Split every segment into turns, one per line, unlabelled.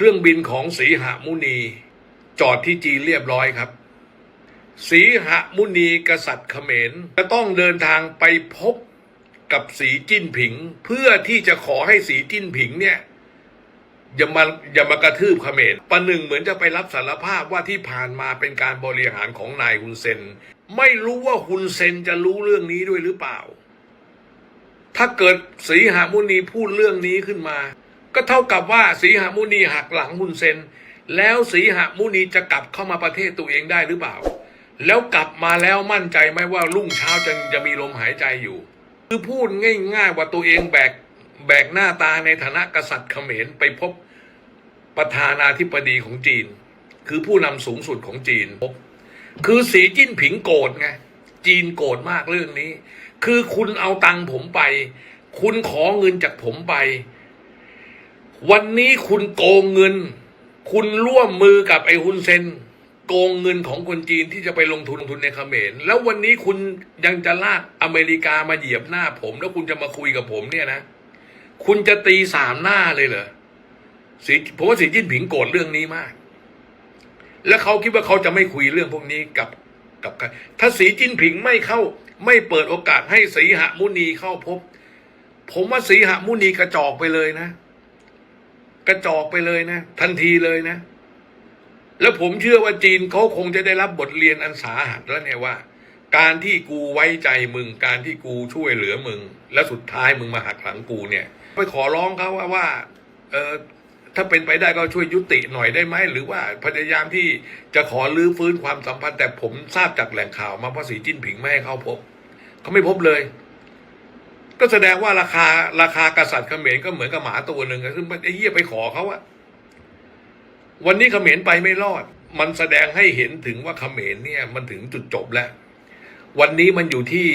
เครื่องบินของสีหมุนี จอดที่จีนเรียบร้อยครับ สีหมุนีกษัตริย์เขมรจะต้องเดินทางไปพบกับสีจิ้นผิง เพื่อที่จะขอให้สีจิ้นผิงเนี่ยอย่ามาอย่ามากระทืบเขมรประหนึ่งเหมือนจะไปรับสารภาพว่าที่ผ่านมาเป็นการบริหารของนายฮุนเซน ไม่รู้ว่าฮุนเซนจะรู้เรื่องนี้ด้วยหรือเปล่า ถ้าเกิดสีหามุนีพูดเรื่องนี้ขึ้นมา ก็เท่ากับว่าสีหมุนีหักหลังฮุนเซน แล้วสีหมุนีจะกลับเข้ามาประเทศตัวเองได้หรือเปล่า แล้วกลับมาแล้วมั่นใจไหมว่ารุ่งเช้าจะจะมีลมหายใจอยู่ คือพูดง่ายๆว่าตัวเองแบกแบกหน้าตาในฐานะกษัตริย์เขมรไปพบประธานาธิบดีของจีน คือผู้นำสูงสุดของจีน คือสีจิ้นผิงโกรธไงจีนโกรธมากเรื่องนี้ คือคุณเอาตังผมไป คุณขอเงินจากผมไป วันนี้คุณโกงเงิน คุณร่วมมือกับไอ้ฮุนเซนโกงเงินของคนจีนที่จะไปลงทุนลงทุนในเขมร แล้ววันนี้คุณยังจะลากอเมริกามาเหยียบหน้าผม แล้วคุณจะมาคุยกับผมเนี่ยนะ คุณจะตีสามหน้าเลยเหรอสีผมว่าสีจิ้นผิงโกรธเรื่องนี้มาก แล้วเขาคิดว่าเขาจะไม่คุยเรื่องพวกนี้กับกับใครถ้าสีจิ้นผิงไม่เข้า ไม่เปิดโอกาสให้สีหมุนีเข้าพบ ผมว่าสีหมุนีกระจอกไปเลยนะ กระจอกไปเลยนะ ทันทีเลยนะ แล้วผมเชื่อว่าจีนเขาคงจะได้รับบทเรียนอันสาหัสแล้วเนี่ยว่า การที่กูไว้ใจมึง การที่กูช่วยเหลือมึง แล้วสุดท้ายมึงมาหักหลังกูเนี่ย ไปขอร้องเขาว่าว่า เออถ้าเป็นไปได้ก็ช่วยยุติหน่อยได้ไหมหรือว่าพยายามที่จะขอรื้อฟื้นความสัมพันธ์แต่ผมทราบจากแหล่งข่าวมาว่าสีจิ้นผิงไม่ให้เขาพบเขาไม่พบเลย ก็แสดงว่าราคาราคากษัตริย์เขมรก็เหมือนกับหมาตัวหนึ่งอะซึ่งไอ้เหี้ยไปขอเขาอะวันนี้เขมรไปไม่รอด มันแสดงให้เห็นถึงว่าเขมรเนี่ยมันถึงจุดจบแล้ว วันนี้มันอยู่ที่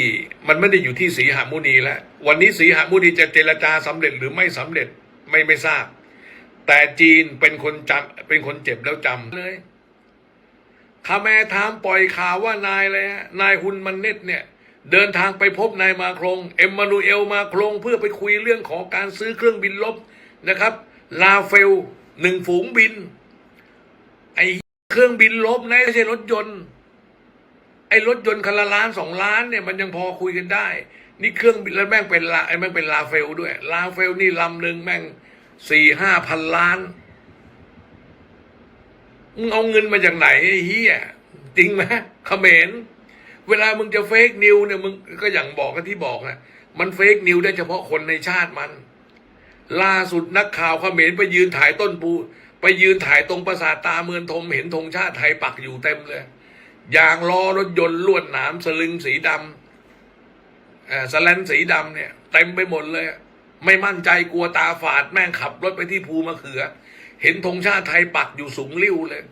มันไม่ได้อยู่ที่สีหมุนีแล้ว วันนี้สีหมุนีจะเจรจาสำเร็จหรือไม่สำเร็จไม่ไม่ทราบ แต่จีนเป็นคนจำเป็นคนเจ็บแล้วจำเลยคาแมถามปล่อยข่าวว่านายเลยนายฮุนมันเน็ตเนี่ย เดินทางไปพบนายมาโครง เอ็มมานูเอลมาโครงเพื่อไปคุยเรื่องของการซื้อเครื่องบินลบนะครับ ลาเฟลหนึ่งฝูงบิน ไอเครื่องบินลบนะไม่ใช่รถยนต์ ไอรถยนต์คันละล้านสองล้านเนี่ยมันยังพอคุยกันได้ นี่เครื่องบินแล้วแม่งเป็นลาไอแม่งเป็นลาเฟลด้วย ลาเฟลนี่ลำหนึ่งแม่งสี่ห้าพันล้านมึงเอาเงินมาจากไหนไอ้เฮียจริงไหมเขมร เวลามึงจะเฟกนิวเนี่ยมึงก็อย่างบอกกันที่บอกนะมันเฟกนิวได้เฉพาะคนในชาติมัน ล่าสุดนักข่าวเขมรไปยืนถ่ายต้นปู ไปยืนถ่ายตรงปราสาทตาเมืองทมเห็นธงชาติไทยปักอยู่เต็มเลยยางล้อรถยนต์ลวดหนามสลึงสีดำเอ่อสแลนสีดำเนี่ยเต็มไปหมดเลย ไม่มั่นใจกลัวตาฝาดแม่งขับรถไปที่ภูมะเขือ เห็นธงชาติไทยปักอยู่สูงริ้วเลย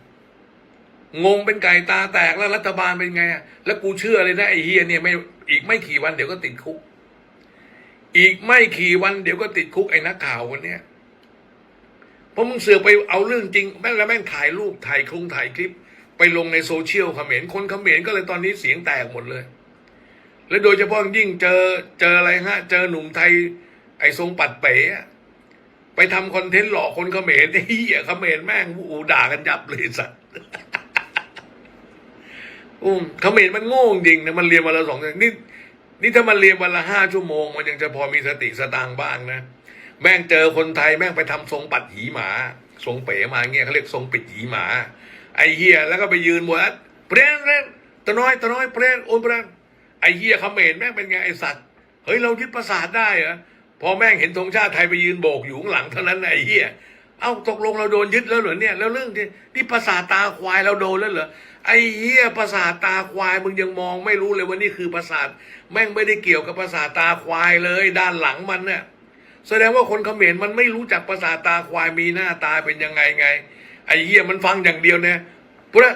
งงเป็นไก่ตาแตกแล้วรัฐบาลเป็นไงอะแล้วกูเชื่อเลยนะไอ้เฮียเนี่ยไม่อีกไม่กี่วันเดี๋ยวก็ติดคุก อีกไม่กี่วันเดี๋ยวก็ติดคุกไอ้นักข่าวคนเนี้ยเพราะมึงเสือไปเอาเรื่องจริงแม่งแล้วแม่งถ่ายรูปถ่ายคลุงถ่ายคลิป ไปลงในโซเชียลเขมรคนเขมรก็เลยตอนนี้เสียงแตกหมดเลย และโดยเฉพาะยิ่งเจอเจออะไรฮะ เจอหนุ่มไทย ไอ้ทรงปัดเป๋ไปทำคอนเทนต์หลอกคนเขมรไอเหี้ยเขมรแม่งอูด่ากันยับเลยสัตว์ อืมเขมรมันโง่จริงนะมันเรียนวันละสองชั่วโมงนี่นี่ถ้ามันเรียนวันละห้าชั่วโมง มันยังจะพอมีสติสตางค์บ้างนะแม่งเจอคนไทยแม่งไปทำทรงปัดหีหมา ทรงเป๋มาเงี้ยเขาเรียกทรงปิดหีหมา ไอเฮียแล้วก็ไปยืนบนนั้นเปรนเปรนตะน้อยตะน้อยเปรนโอนเปรนไอเฮียเขมรแม่งเป็นไงไอสัตว์เฮ้ยเรายึดประสาทได้เหรอพอแม่งเห็นธงชาติไทยไปยืนโบกอยู่ข้างหลังเท่านั้นไอเฮีย เอ้าตกลงเราโดนยึดแล้วเหรอเนี่ย แล้วเรื่องที่ที่ประสาตาควายเราโดนแล้วเหรอไอ้เฮียประสาตาควายมึงยังมองไม่รู้เลยว่านี่คือประสาแม่งไม่ได้เกี่ยวกับประสาตาควายเลย ด้านหลังมันเนี่ยแสดงว่าคนเขมรมันไม่รู้จักภาษาตาควายมีหน้าตาเป็นยังไงไงไอ้เหี้ยมันฟังอย่างเดียวเนี่ยพระ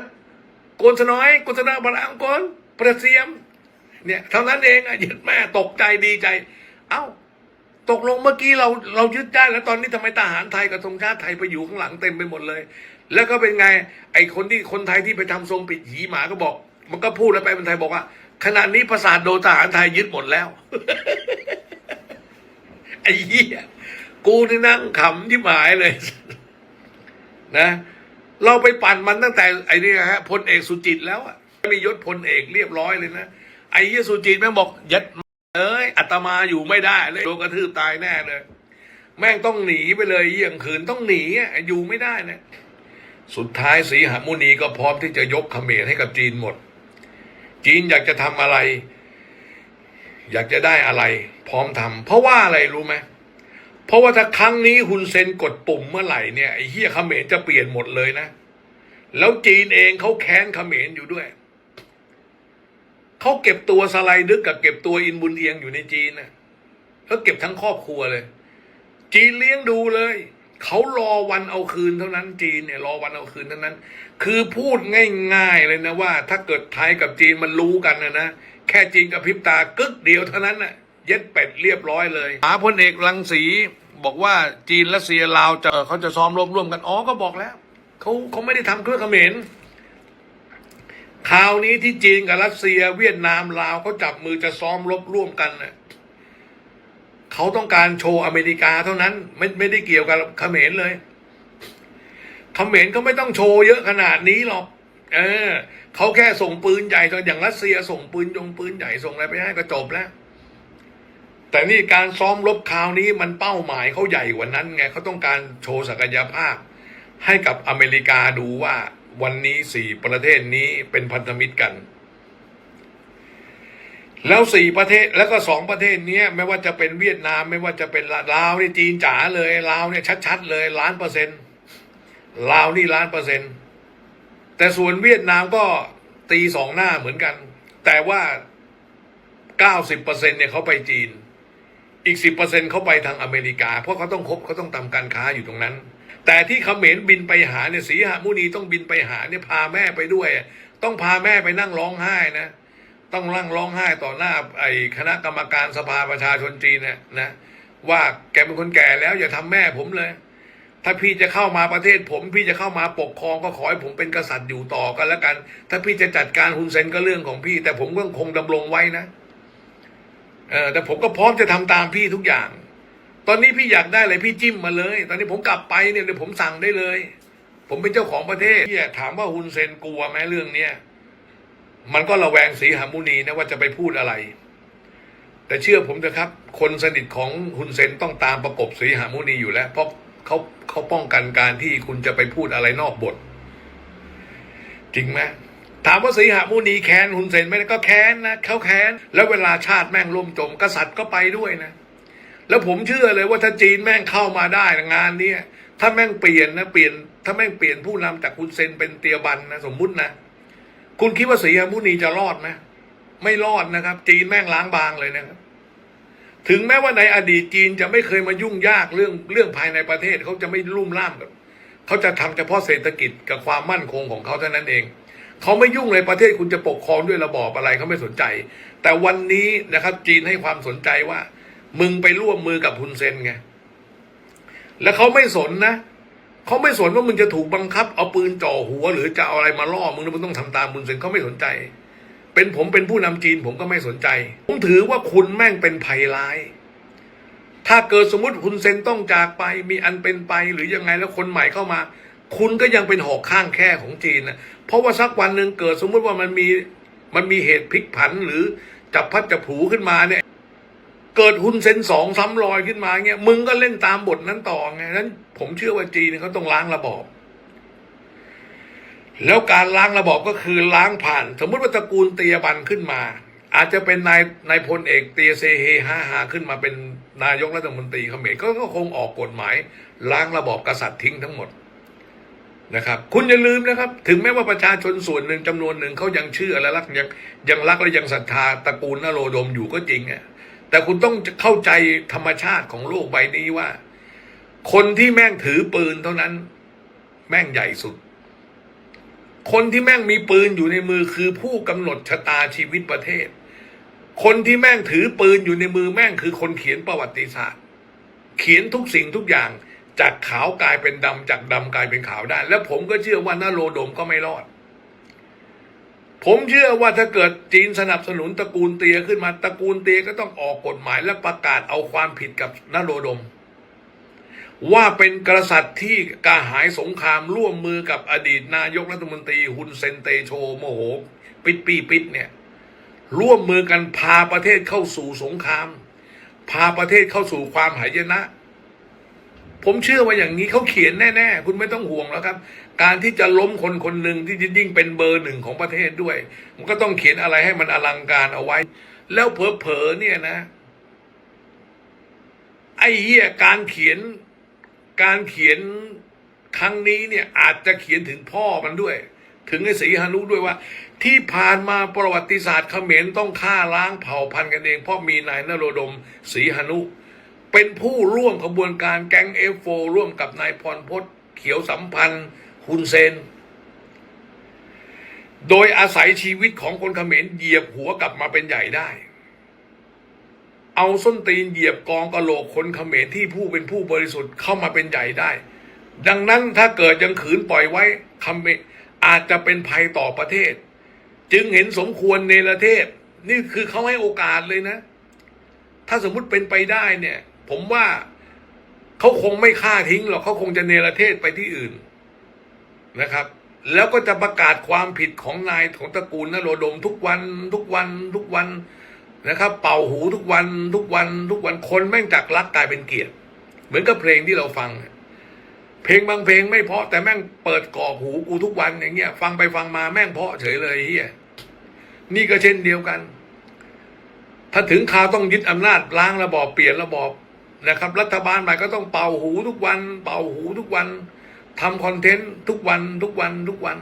โกนสน้อยโกนสนาบาลังกนประเสียม เนี่ยเท่านั้นเองอะยึดแม่ตกใจดีใจ เอ้า ตกลงเมื่อกี้เราเรายึดได้แล้วตอนนี้ทำไมทหารไทยกับธงชาติไทยไปอยู่ข้างหลังเต็มไปหมดเลย แล้วก็เป็นไง ไอ้คนที่คนไทยที่ไปทำทรงปิดหีหมาก็บอก มันก็พูดแล้วไปเป็นไทยบอกว่า ขณะนี้ประสาทโดนทหารไทยยึดหมดแล้วไอ้เหี้ยกูนี่นั่งขำที่หมายเลย นะ เราไปปั่นมันตั้งแต่ไอ้นี่ฮะพลเอกสุจิตแล้วอะมียศพลเอกเรียบร้อยเลยนะไอ้เหี้ยสุจิตแม่งบอกยัด เอ้ยอาตมาอยู่ไม่ได้เลยโดนกระทืบตายแน่เลย แม่งต้องหนีไปเลยเยี่ยงคืนต้องหนีอะอยู่ไม่ได้นะสุดท้ายสีหมุนีก็พร้อมที่จะยกเขมรให้กับจีนหมด จีนอยากจะทำอะไร อยากจะได้อะไร พร้อมทำเพราะว่าอะไรรู้ไหมเพราะว่าถ้าครั้งนี้ฮุนเซนกดปุ่มเมื่อไหร่เนี่ยไอ้เฮียเขมรจะเปลี่ยนหมดเลยนะ แล้วจีนเองเขาแค้นเขมรอยู่ด้วย เขาเก็บตัวสไลดึกกับเก็บตัวอินบุญเอียงอยู่ในจีนนะเขาเก็บทั้งครอบครัวเลย จีนเลี้ยงดูเลยเขารอวันเอาคืนเท่านั้นจีนเนี่ยรอวันเอาคืนเท่านั้น คือพูดง่ายๆเลยนะว่า ถ้าเกิดไทยกับจีนมันรู้กันนะนะแค่จีนกับพิบตากึกเดียวเท่านั้นน่ะเย็ดเป็ดเรียบร้อยเลยหาพลเอกรังสีบอกว่าจีนรัสเซียลาวจะเขาจะซ้อมรบร่วมกันอ๋อก็บอกแล้วเขาเขาไม่ได้ทำเครื่องเขมร คราวนี้ที่จีนกับรัสเซีย เวียดนามลาวเขาจับมือจะซ้อมรบร่วมกันน่ะเขาต้องการโชว์อเมริกาเท่านั้น ไม่ไม่ได้เกี่ยวกับเขมรเลยเขมรก็ไม่ต้องโชว์เยอะขนาดนี้หรอกเออเขาแค่ส่งปืนใหญ่อย่างรัสเซียส่งปืนยงปืนใหญ่ส่งอะไรไปให้ก็จบแล้ว แต่นี่การซ้อมรบคราวนี้มันเป้าหมายเขาใหญ่กว่านั้นไงเขาต้องการโชว์ศักยภาพ ให้กับอเมริกาดูว่า วันนี้สี่ประเทศนี้เป็นพันธมิตรกัน แล้วสี่ประเทศแล้วก็สองประเทศนี้ไม่ว่าจะเป็นเวียดนาม ไม่ว่าจะเป็นลาวนี่จีนจ๋าเลยลาวเนี่ยชัดๆเลยล้านเปอร์เซ็นต์ลาวนี่ล้านเปอร์เซ็นต์แต่ส่วนเวียดนามก็ตีสองหน้าเหมือนกัน แต่ว่าเก้าสิบเปอร์เซ็นต์เนี่ยเขาไปจีน อีกสิบเปอร์เซ็นต์เขาไปทางอเมริกา เพราะเขาต้องคบเขาต้องทำการค้าอยู่ตรงนั้น แต่ที่เขมรบินไปหาเนี่ยสีหมุนีต้องบินไปหาเนี่ยพาแม่ไปด้วย ต้องพาแม่ไปนั่งร้องไห้นะ ต้องนั่งร้องไห้ต่อหน้าไอ้คณะกรรมการสภาประชาชนจีนเนี่ยนะว่าแกเป็นคนแก่แล้วอย่าทำแม่ผมเลย ถ้าพี่จะเข้ามาประเทศผม พี่จะเข้ามาปกครองก็ขอให้ผมเป็นกษัตริย์อยู่ต่อกันแล้วกัน ถ้าพี่จะจัดการฮุนเซนก็เรื่องของพี่ แต่ผมก็คงดำรงไว้นะเออแต่ผมก็พร้อมจะทำตามพี่ทุกอย่าง ตอนนี้พี่อยากได้อะไรพี่จิ้มมาเลย ตอนนี้ผมกลับไปเนี่ยเดี๋ยวผมสั่งได้เลย ผมเป็นเจ้าของประเทศพี่ถามว่าฮุนเซนกลัวไหมเรื่องเนี้ยมันก็ระแวงสีหามุนีนะว่าจะไปพูดอะไร แต่เชื่อผมเถอะครับ คนสนิทของฮุนเซนต้องตามประกบสีหามุนีอยู่แล้วเพราะเขาเขาป้องกันการที่คุณจะไปพูดอะไรนอกบท จริงไหมถามว่าสีหามุนีแค้นฮุนเซนไหมก็แค้นนะเขาแค้นแล้วเวลาชาติแม่งล่มจมกษัตริย์ก็ไปด้วยนะ แล้วผมเชื่อเลยว่าถ้าจีนแม่งเข้ามาได้งานนี้ถ้าแม่งเปลี่ยนนะเปลี่ยน ถ้าแม่งเปลี่ยนผู้นำจากฮุนเซนเป็นเตียบันนะสมมุตินะคุณคิดว่าสีหมุนีจะรอดไหมไม่รอดนะครับ จีนแม่งล้างบางเลยนะครับ ถึงแม้ว่าในอดีตจีนจะไม่เคยมายุ่งยากเรื่องเรื่องภายในประเทศเขาจะไม่ลุ่มล่ามกับเขาจะทำเฉพาะเศรษฐกิจกับความมั่นคงของเขาเท่านั้นเองเขาไม่ยุ่งเลยประเทศคุณจะปกครองด้วยระบอบอะไรเขาไม่สนใจ แต่วันนี้นะครับ จีนให้ความสนใจว่า มึงไปร่วมมือกับฮุนเซนไง แล้วเขาไม่สนนะเขาไม่สนว่ามึงจะถูกบังคับ เอาปืนจ่อหัว หรือจะเอาอะไรมาล่อมึงแล้วมึงต้องทำตามมึงเซนเขาไม่สนใจ เป็นผมเป็นผู้นำจีน ผมก็ไม่สนใจ ผมถือว่าคุณแม่งเป็นภัยร้าย ถ้าเกิดสมมติคุณเซนต้องจากไป มีอันเป็นไปหรือยังไงแล้วคนใหม่เข้ามา คุณก็ยังเป็นหอกข้างแค่ของจีนนะเพราะว่าสักวันหนึ่งเกิดสมมุติว่ามันมีมันมีเหตุพลิกผันหรือจับพัดจับผูขึ้นมาเนี่ย เกิดหุ้นเซนสองซ้ำรอยขึ้นมาเงี้ยมึงก็เล่นตามบทนั้นต่อไงนั้น ผมเชื่อว่าจีนเขาต้องล้างระบอบ แล้วการล้างระบอบก็คือล้างผ่าน สมมติว่าตระกูลเตียบันขึ้นมา อาจจะเป็นนายนายพลเอกเตียเซเฮฮาฮาขึ้นมาเป็นนายกรัฐมนตรีเขมรก็ก็คงออกกฎหมาย ล้างระบอบกษัตริย์ทิ้งทั้งหมดนะครับคุณอย่าลืมนะครับ ถึงแม้ว่าประชาชนส่วนหนึ่งจำนวนหนึ่งเขายังเชื่อและรักยังยังรักและยังศรัทธาตระกูลนโรดมอยู่ก็จริงอะ แต่คุณต้องเข้าใจธรรมชาติของโลกใบนี้ว่า คนที่แม่งถือปืนเท่านั้น แม่งใหญ่สุด คนที่แม่งมีปืนอยู่ในมือคือผู้กำหนดชะตาชีวิตประเทศ คนที่แม่งถือปืนอยู่ในมือแม่งคือคนเขียนประวัติศาสตร์ เขียนทุกสิ่งทุกอย่างจากขาวกลายเป็นดำจากดำกลายเป็นขาวได้ แล้วผมก็เชื่อว่านโรดมก็ไม่รอด ผมเชื่อว่าถ้าเกิดจีนสนับสนุนตระกูลเตียขึ้นมาตระกูลเตียก็ต้องออกกฎหมายและประกาศเอาความผิดกับนโรดม ว่าเป็นกษัตริย์ที่กระหายสงครามร่วมมือกับอดีตนายกรัฐมนตรีฮุนเซนเตโชโมโห ปิดปีปิดเนี่ยร่วมมือกันพาประเทศเข้าสู่สงคราม พาประเทศเข้าสู่ความหายนะ ผมเชื่อว่าอย่างนี้เขาเขียนแน่ ๆ คุณไม่ต้องห่วงแล้วครับ การที่จะล้มคนคนหนึ่งที่จะยิ่งเป็นเบอร์หนึ่งของประเทศด้วย มันก็ต้องเขียนอะไรให้มันอลังการเอาไว้ แล้วเผลอๆเนี่ยนะ ไอ้เหี้ยการเขียน การเขียนครั้งนี้เนี่ยอาจจะเขียนถึงพ่อมันด้วย ถึงไอ้ศรีหานุด้วยว่า ที่ผ่านมาประวัติศาสตร์เขมรต้องฆ่าล้างเผ่าพันธุ์กันเองเพราะมีนายนโรดมศรีหานุ เป็นผู้ร่วมขบวนการแก๊งเอฟโฟร่วมกับนายพรพศเขียวสัมพันธ์ ฮุนเซน โดยอาศัยชีวิตของคนเขมรเหยียบหัวกลับมาเป็นใหญ่ได้ เอาส้นตีนเหยียบกองกระโหลกคนเขมรที่ผู้เป็นผู้บริสุทธิ์เข้ามาเป็นใหญ่ได้ ดังนั้นถ้าเกิดยังขืนปล่อยไว้เขมรอาจจะเป็นภัยต่อประเทศ จึงเห็นสมควรในประเทศ นี่คือเขาให้โอกาสเลยนะ ถ้าสมมุติเป็นไปได้เนี่ย ผมว่าเขาคงไม่ฆ่าทิ้งหรอกเขาคงจะเนรเทศไปที่อื่น นะครับ แล้วก็จะประกาศความผิดของนายของตระกูลนโรดมทุกวันทุกวันทุกวันนะครับ เป่าหูทุกวันทุกวันทุกวันคนแม่งจากรักกลายเป็นเกลียดเหมือนกับเพลงที่เราฟัง เพลงบางเพลงไม่เพาะแต่แม่งเปิดกรอบหูกูทุกวันอย่างเงี้ย ฟังไปฟังมาแม่งเพาะเฉยเลยเฮียนี่ก็เช่นเดียวกัน ถ้าถึงคราวต้องยึดอำนาจล้างระบอบเปลี่ยนระบอบนะครับ รัฐบาลใหม่ก็ต้องเป่าหูทุกวัน เป่าหูทุกวัน ทำคอนเทนต์ทุกวันทุกวันทุกวัน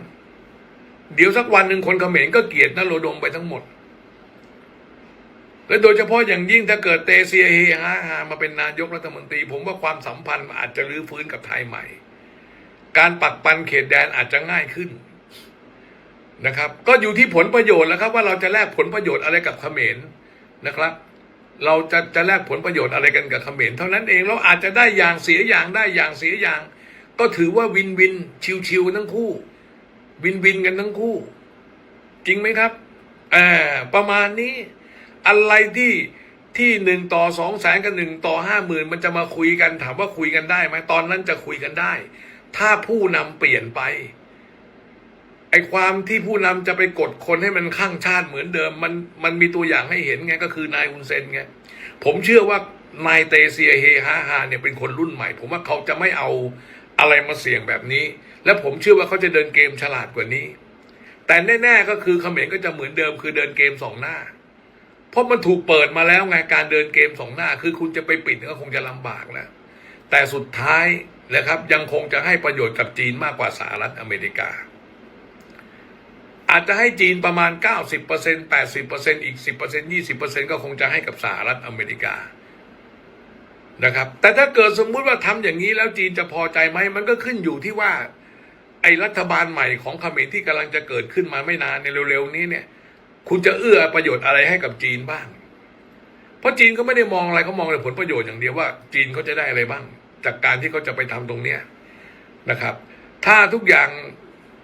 เดี๋ยวสักวันหนึ่งคนเขมรก็เกลียดนโรดมไปทั้งหมด และโดยเฉพาะอย่างยิ่งถ้าเกิดเตเซียเฮฮาฮามาเป็นนายกรัฐมนตรี ผมว่าความสัมพันธ์อาจจะรื้อฟื้นกับไทยใหม่ การปักปันเขตแดนอาจจะง่ายขึ้นนะครับ ก็อยู่ที่ผลประโยชน์แล้วครับ ว่าเราจะแลกผลประโยชน์อะไรกับเขมรนะครับ เราจะจะแลกผลประโยชน์อะไรกันกับเขมรเท่านั้นเองเราอาจจะได้อย่างเสียอย่างได้อย่างเสียอย่าง ก็ถือว่าวินวินชิวๆทั้งคู่ วินวินกันทั้งคู่ จริงไหมครับอ่าประมาณนี้ อะไรที่ที่หนึ่งต่อสองแสนกับหนึ่งต่อห้าหมื่นมันจะมาคุยกันถามว่าคุยกันได้ไหมตอนนั้นจะคุยกันได้ ถ้าผู้นำเปลี่ยนไปไอความที่ผู้นำจะไปกดคนให้มันข้างชาติเหมือนเดิม มันมันมีตัวอย่างให้เห็นไงก็คือนายอุนเซนไงผมเชื่อว่านายเตเซียเฮฮาฮาเนี่ยเป็นคนรุ่นใหม่ ผมว่าเขาจะไม่เอา อะไรมาเสี่ยงแบบนี้ และผมเชื่อว่าเขาจะเดินเกมฉลาดกว่านี้ แต่แน่ๆก็คือเขมรก็จะเหมือนเดิมคือเดินเกมสองหน้า เพราะมันถูกเปิดมาแล้วไงการเดินเกมสองหน้า คือคุณจะไปปิดก็คงจะลำบากแล้วแต่สุดท้ายนะครับยังคงจะให้ประโยชน์กับจีนมากกว่าสหรัฐอเมริกา อาจจะให้จีนประมาณ 90% 80%อีก 10% 20%ก็คงจะให้กับสหรัฐอเมริกา นะครับ แต่ถ้าเกิดสมมุติว่าทำอย่างนี้แล้วจีนจะพอใจไหมมันก็ขึ้นอยู่ที่ว่า ไอ้รัฐบาลใหม่ของเขมรที่กำลังจะเกิดขึ้นมาไม่นานในเร็วๆนี้เนี่ย คุณจะเอื้อประโยชน์อะไรให้กับจีนบ้าง เพราะจีนก็ไม่ได้มองอะไรเขามองแต่ผลประโยชน์อย่างเดียวว่า จีนเขาจะได้อะไรบ้าง จากการที่เขาจะไปทำตรงเนี้ยนะครับ ถ้าทุกอย่าง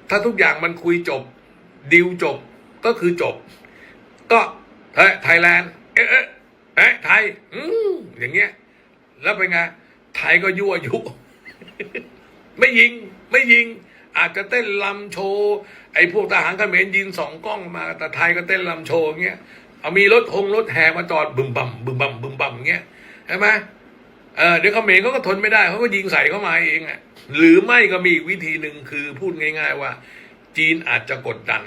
ถ้าทุกอย่างมันคุยจบดิวจบก็คือจบ ก็เฮ้ยไทยแลนด์เอ๊ะเอ๊ะเอ๊ะไทยอืมอย่างเงี้ย แล้วเป็นไงไทยก็ยั่วยุ ไม่ยิง ไม่ยิง อาจจะเต้นลำโชว์ไอ้พวกทหารเขมรยิงสองกล้องมา แต่ไทยก็เต้นลำโชว์อย่างเงี้ยเอามีรถหงรถแห่มาจอดบึมบั่มบึมบั่มบึมบั่มอย่างเงี้ยใช่ไหมเออเดี๋ยวเขมรเขาก็ทนไม่ได้เขาก็ยิงใส่เข้ามาเองอะหรือไม่ก็มีอีกวิธีหนึ่งคือพูดง่าย ๆ ว่า จีนอาจจะกดดัน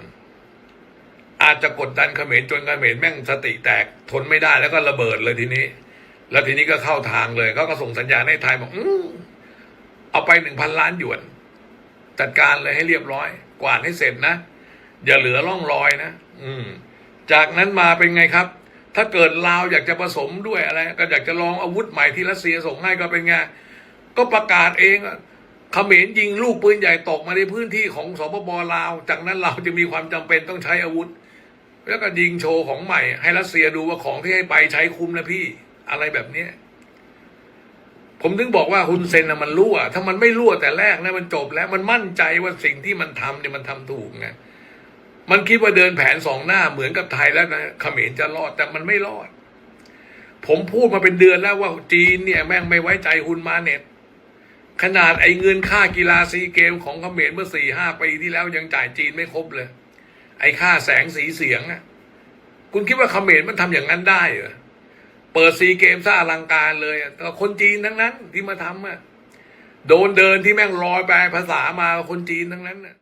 อาจจะกดดันเขมรจนเขมรแม่งสติแตกทนไม่ได้แล้วก็ระเบิดเลยทีนี้ แล้วทีนี้ก็เข้าทางเลยเขาก็ส่งสัญญาณให้ไทยบอกอืเอาไปหนึ่งพันล้านหยวน จัดการเลยให้เรียบร้อย กวาดให้เสร็จนะ อย่าเหลือร่องรอยนะ อืม จากนั้นมาเป็นไงครับ ถ้าเกิดลาวอยากจะผสมด้วยอะไร ก็อยากจะลองอาวุธใหม่ที่รัสเซียส่งให้ก็เป็นไง ก็ประกาศเองเขมรยิงลูกปืนใหญ่ตกมาในพื้นที่ของสปปลาว จากนั้นเราจะมีความจำเป็นต้องใช้อาวุธ แล้วก็ยิงโชว์ของใหม่ ให้รัสเซียดูว่าของที่ให้ไปใช้คุ้มนะพี่ อะไรแบบเนี้ยผมถึงบอกว่าฮุนเซนนะมันรั่ว ถ้ามันไม่รั่วแต่แรกนะมันจบแล้วมันมั่นใจว่าสิ่งที่มันทำเนี่ยมันทำถูกไงมันคิดว่าเดินแผนสองหน้าเหมือนกับไทยแล้วนะเขมรจะรอดแต่มันไม่รอด ผมพูดมาเป็นเดือนแล้วว่าจีนเนี่ยแม่งไม่ไว้ใจฮุนมาเน็ตขนาดไอ้เงินค่ากีฬาซีเกมของเขมรเมื่อสี่ห้าปีที่แล้วยังจ่ายจีนไม่ครบเลย ไอ้ค่าแสงสีเสียงอะคุณคิดว่าเขมรมันทำอย่างนั้นได้เหรอ เปิดซีเกมซะอลังการเลยอะแต่คนจีนทั้งนั้นที่มาทำอะโดนเดินที่แม่งลอยแปลภาษามาคนจีนทั้งนั้นอะ